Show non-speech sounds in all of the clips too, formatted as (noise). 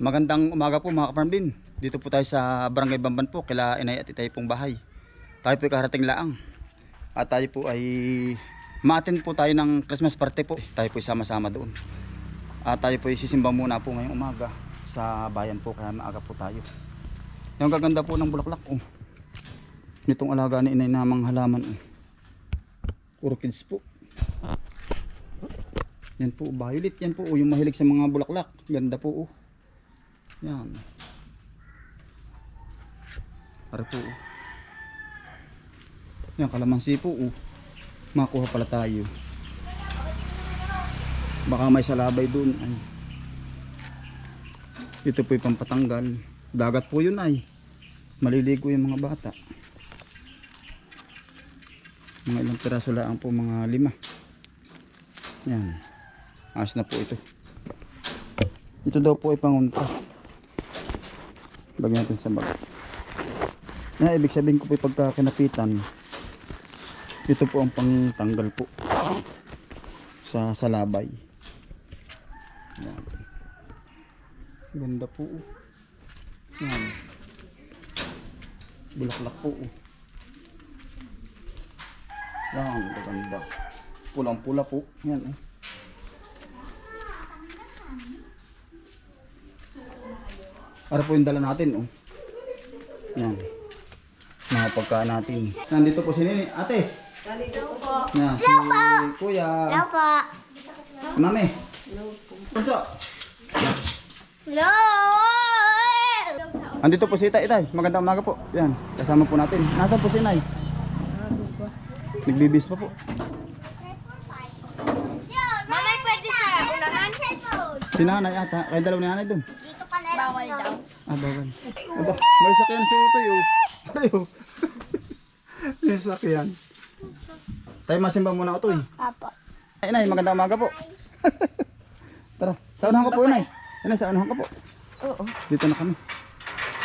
Magandang umaga po mga kaparmbin. Dito po tayo sa Barangay Bamban po, kila inay at itay pong bahay. Tayo po ay karating laang. At tayo po ay maatin po tayo ng Christmas party po. Tayo po sama-sama doon. At tayo po ay sisimba muna po ngayong umaga sa bayan po kaya maaga po tayo. Yung gaganda po ng bulaklak oh. Nitong alaga ni inay namang halaman oh. Orchids po. Yan po, violet. Yan po, oh, yung mahilig sa mga bulaklak. Ganda po, oh. Yan. Para po, oh. Yan, kalamansi po, oh. Makuha pala tayo. Baka may salabay dun. Ay. Ito po yung pampatanggal. Dagat po yun ay. Maliligo yung mga bata. Mga ilang piraso lang po, mga lima. Yan. Ayos na po ito. Ito daw po ay pangunta. Lagyan natin sa bag. Na, ibig sabihin ko po pagka kinapitan, ito po ang pangtanggal po sa salabay. Yan. Ganda po. oh. Yan. Bulaklak po. oh. Yan, ganda. Pulang-pula po. Yan. Oh. Para po yung dala natin, oh. Yan. Mga pagkaan natin. Nandito po si Nini. Ate. Yan, si Kuya. Hello po. Mami. Punso. Hello! Andito po si Itay. Itay, magandang umaga po. Yan, kasama po natin. Nasaan po si Nay? Nagbibis pa po. Si Nanay ata. Kaya dalawa ni Nanay dun. Bawal daw. Ah, bawal. Aba, may sakyan si Utoy, oh. Ayo. (laughs) may sakyan. Tayo masimba muna Utoy. Apo. Ay, Nay, magandang umaga po. (laughs) Tara, sa unahan ka po, Nay. Nay, sa unahan ka po. Oo. Dito na kami.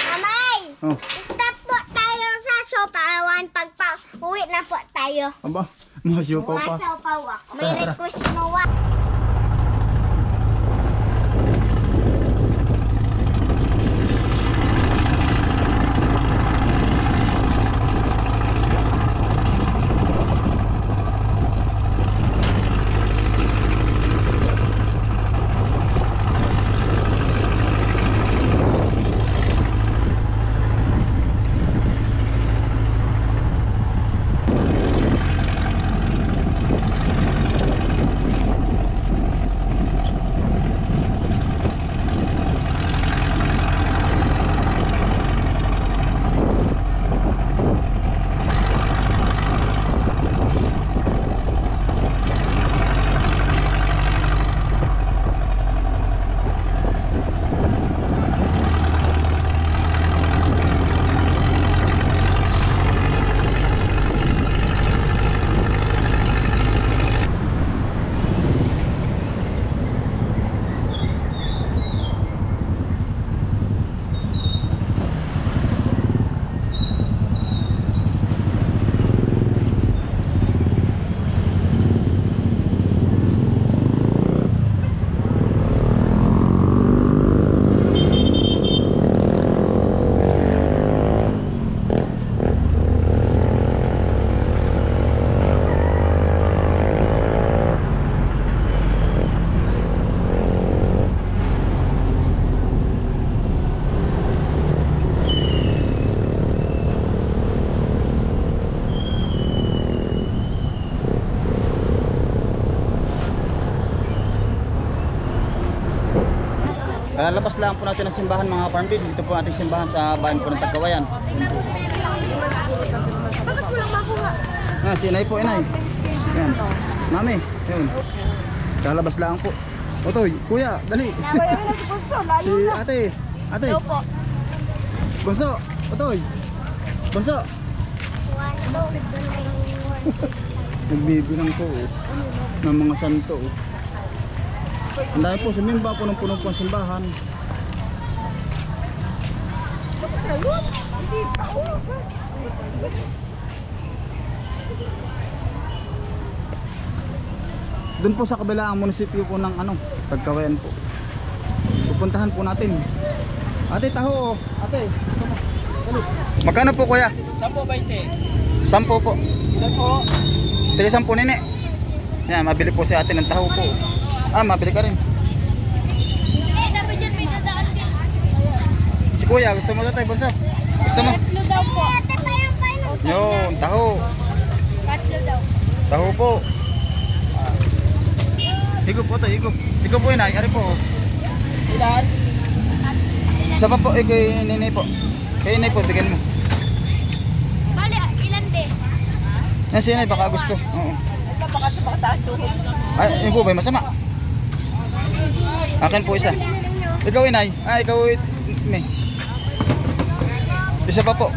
Mamay! Oh, Stop po tayo sa sopawan. Pagpa uwi na po tayo. aba, masyo pa sopaw ako. May Tara, tara. request mo wa. Lang po natin ang simbahan mga farm bin. Dito po ating simbahan sa bayan po ng Tagkawayan. Ah, si Inay po, Inay. Yan. Mami, yun. Lalabas lang po. Otoy, kuya, dali. si ate, ate. Hello po. Bunso, Otoy. Bunso. Nagbibilang po oh, ng mga santo. Oh. Ang dami po, sumimba po ng punong po ang simbahan. Doon po sa kabila ang munisipyo po ng ano, Tagkawayan po. Pupuntahan po natin. Ate, taho. oh. Ate. Magkano po kuya? Sampo 20. Sampo po. Ilan po? Tiga sampo nini. Yan, mabili po si ate ng taho po. Ah, mabili ka rin. Eh, dapat dyan may dadaan din. Si kuya, gusto mo ito tayo, bunso? Gusto mo? Tatlo daw po. Yun, taho. Tatlo daw. Taho po. Higop po to, higop. Higop po yun ay, ari po. Ilan? Isa pa po, eh, kay Nini po. Kay Nini po, bigyan mo. Bali, ilan din? Yan si Nini, baka gusto. Oo. Baka sa mga tuhod? Ay, yun po ba, masama? Akin po isa. Ikaw inay. Ah, ikaw it, me. Isa pa po.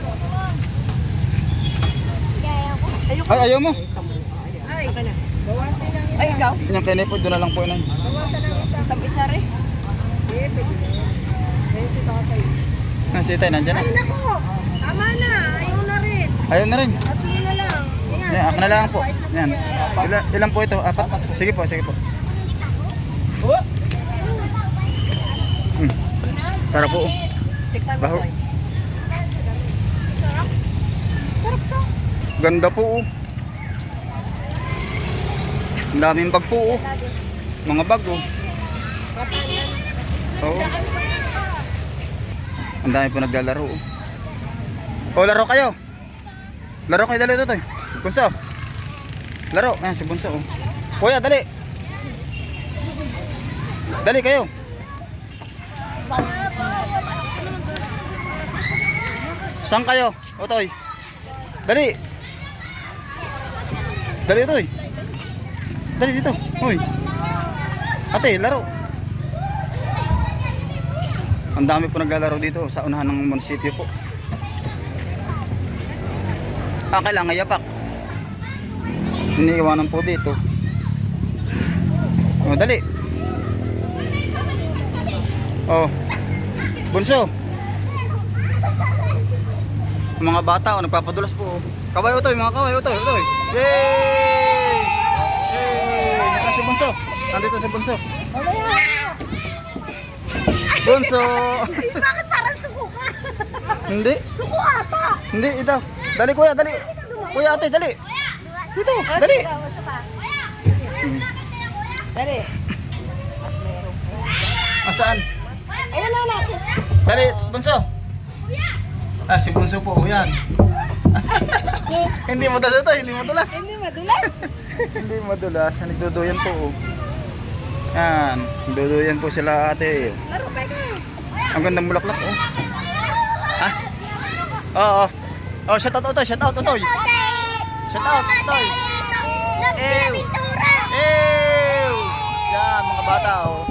Ay, ayaw mo. Ay, bawasan lang isa. Ay, ikaw? Yung Nini po, doon na lang po inay. Bawasan lang isa. Tam isa rin. Eh, pwede na. Ayun si tatay. Ah, si Tay, nandyan na. Ay, nako! Tama na. Ayaw na rin. Ayaw na rin. At yun na lang. Yan. Yan, akin na lang po. Yan. Ilan, ilan po ito? Apat? Sige po, sige po. Oh! Hmm. Sarap po. Baho. Tay. Sarap. Sarap to. Ganda po oh. Ang daming bag po oh. Mga bag oh. Oo. Ang dami po naglalaro oh. Oh, laro kayo. Laro kayo dali ito, Bunso. Laro. Ayan si Bunso oh. Kuya, dali. Dali kayo. Saan kayo? Otoy. Dali. Dali ito eh. Dali dito. Hoy. Ate, laro. Ang dami po naglalaro dito sa unahan ng munisipyo po. Ah, kailangan yapak. Iniiwanan po dito. Oh, dali. Oh. Bunso. Mga bata, oh, nagpapadulas po. oh. Kaway utoy, mga kaway utoy, utoy. Yay! Yay! Naka si Bunso. Nandito si Bunso. Bunso! (laughs) Bakit parang suko ka? Hindi, Suko ata. hindi, ito. Dali kuya, dali. Kuya ate, dali. Dito, dali. Dali. Asaan? Ayan na natin. Dali, Bunso. Ah, si Bunso po, yan. (laughs) hindi mo dulas ito, hindi mo dulas. Hindi madulas. (laughs) hindi madulas, nagduduyan po. oh. Yan, nagduduyan po sila ate. Laro pa ka. Ang gandang bulaklak oh. Ah? Oo. Oh, shout out Otoy, shout out Otoy. Shout out Otoy. Ew. Ew. Yan, mga bata oh.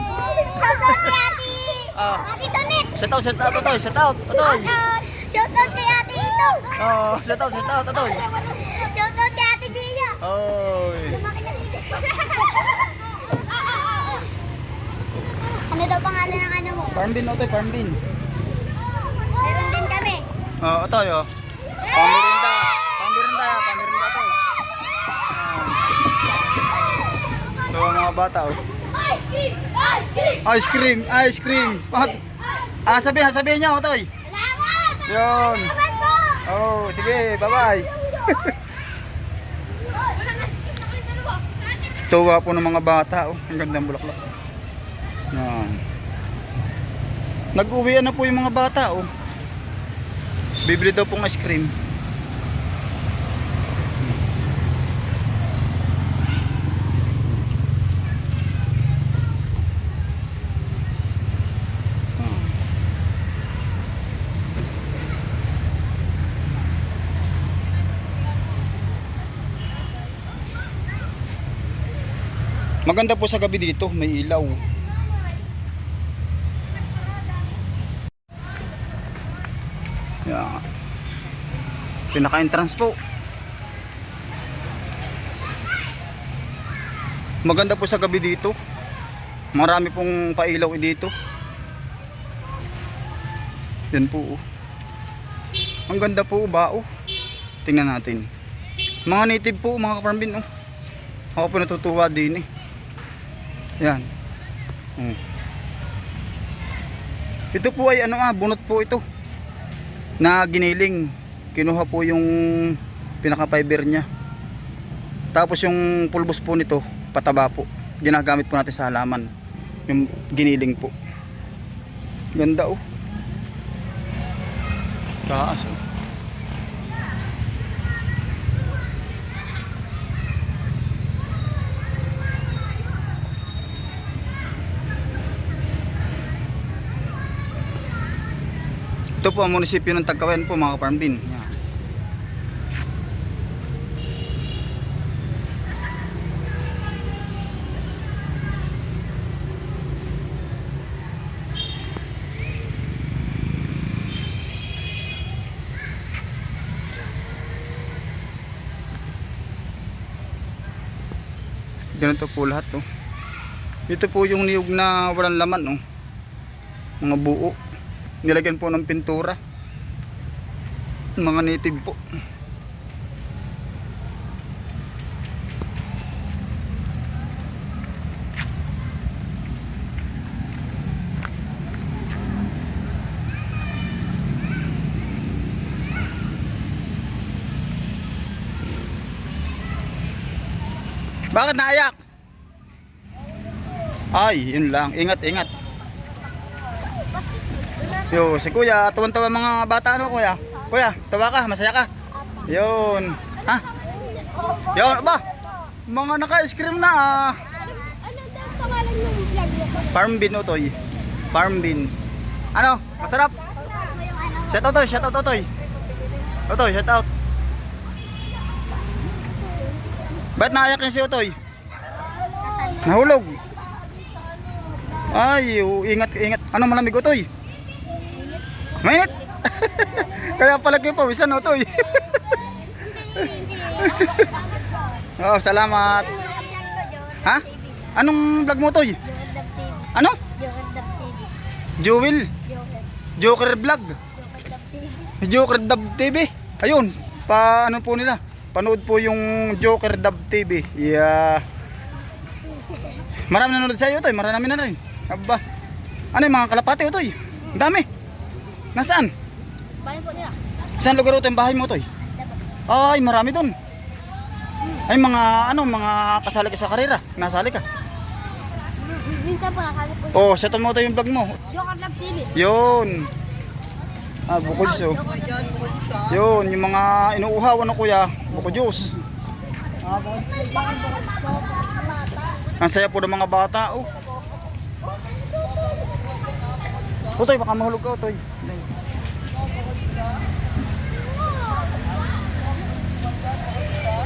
Ah. Shout out, shout out Otoy, shout out Otoy. Shoutout kay Ate Oh, shout out, shout out Otoy. Shoutout kay Ate Bia! Oy. Lumaki na dito. (laughs) ano daw pangalan ng ano mo? Farm bin Otoy, farm bin. Meron din kami. Oh, Otoy oh. Pamirinda. Pamirinda, pamirinda Otoy. Ah. Ito ang mga bata oh. Ice cream! Ice cream! Ice cream, ice cream. Pag Ah, sabihin, sabihin niyo, Otoy. Yun. Oh, sige, bye-bye. Tuwa po ng mga bata, oh. Ang gandang bulaklak. Yan. Nag-uwian na po yung mga bata, oh. Bibili daw pong ice cream. Maganda po sa gabi dito, may ilaw. Yeah. Pinaka-entrance po. Maganda po sa gabi dito. Marami pong pailaw dito. Yan po. oh. Ang ganda po ba oh. Tingnan natin. Mga native po, mga kaparambin oh. Ako po natutuwa din eh. Yan. Oh. Ito po ay ano ah, bunot po ito. Na giniling. Kinuha po yung pinaka-fiber niya. Tapos yung pulbos po nito, pataba po. Ginagamit po natin sa halaman. Yung giniling po. Ganda oh. Taas oh. Ito po ang munisipyo ng Tagkawayan po mga farm din. Yan. Ganito po lahat oh. Ito po yung niyog na walang laman oh. Mga buo. Nilagyan po ng pintura. Mga native po. Bakit naayak? Ay, yun lang. Ingat, ingat. Yo, si kuya, tuwan-tuwa mga bata ano kuya? Kuya, tawa ka, masaya ka? Yun. Ha? Yun, ba? Mga naka-scream na ah. Ano daw pangalan ng vlog mo? Farm bin utoy. Farm bin. Ano? Masarap? Shout out toy, shout out utoy. Utoy, shout out. Ba't naayak yung si Utoy? Nahulog. Ay, oh, ingat, ingat. Ano malamig Utoy? Mainit. (laughs) Kaya pala kayo pawisan Utoy. (laughs) oh, salamat. Ha? Anong vlog mo Utoy? Ano? Jewel. Joker vlog. Joker Dub TV. Ayun, pa ano po nila. Panood po yung Joker Dub TV. Yeah. Marami nanonood sa iyo, Toy. Marami na rin. Aba. Ano yung mga kalapate, Toy? Ang dami. Nasaan? Bayan po nila. Saan lugar ito yung bahay mo, Toy? Ay, marami doon. Ay, mga ano, mga kasali ka sa karera. Nasali ka. Minsan po nakakali po. Oh, set mo ito yung vlog mo. Joker Love TV. Yun. Ah, bukod so. Yun, yung mga inuuhaw, ano kuya? Bukod juice. Ang saya po ng mga bata, oh. Utoy, baka mahulog ka, Utoy.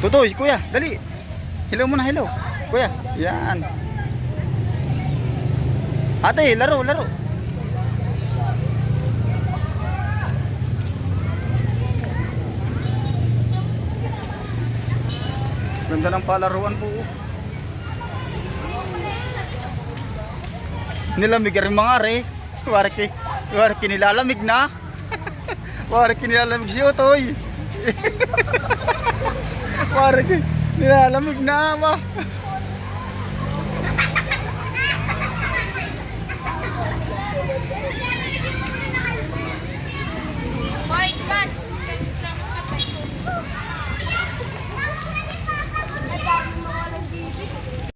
Tutoy, kuya, dali. Hello muna, hello. Kuya, yan. Ate, laro, laro. Ganda ng palaruan po. oh. Nilamig rin mga re. Warki, warki nilalamig na. (laughs) warki nilalamig si Otoy. (laughs) warki nilalamig na ma.